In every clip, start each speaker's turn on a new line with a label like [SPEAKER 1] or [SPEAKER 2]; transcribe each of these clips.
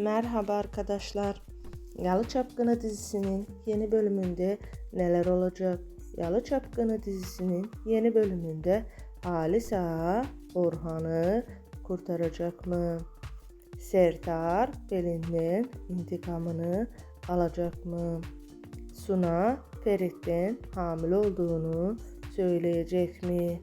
[SPEAKER 1] Merhaba arkadaşlar. Yalı Çapkını dizisinin yeni bölümünde neler olacak? Yalı Çapkını dizisinin yeni bölümünde Halis Ağa Orhan'ı kurtaracak mı? Sertar Pelin'den intikamını alacak mı? Suna Ferit'ten hamile olduğunu söyleyecek mi?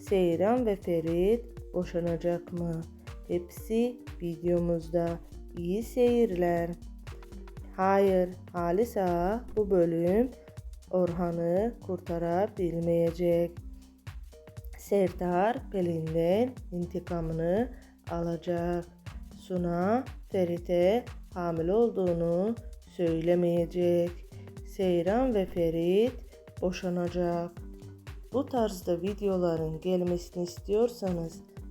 [SPEAKER 1] Seyran ve Ferit boşanacak mı? Hepsi videomuzda. İyi seyirler. Hayır, Halis Ağa bu bölüm Orhan'ı kurtarabilmeyecek. Sertar Pelin'den intikamını alacak. Suna Ferit'e hamile olduğunu söylemeyecek. Seyran ve Ferit boşanacak. Bu tarzda videoların gelmesini istiyorsanız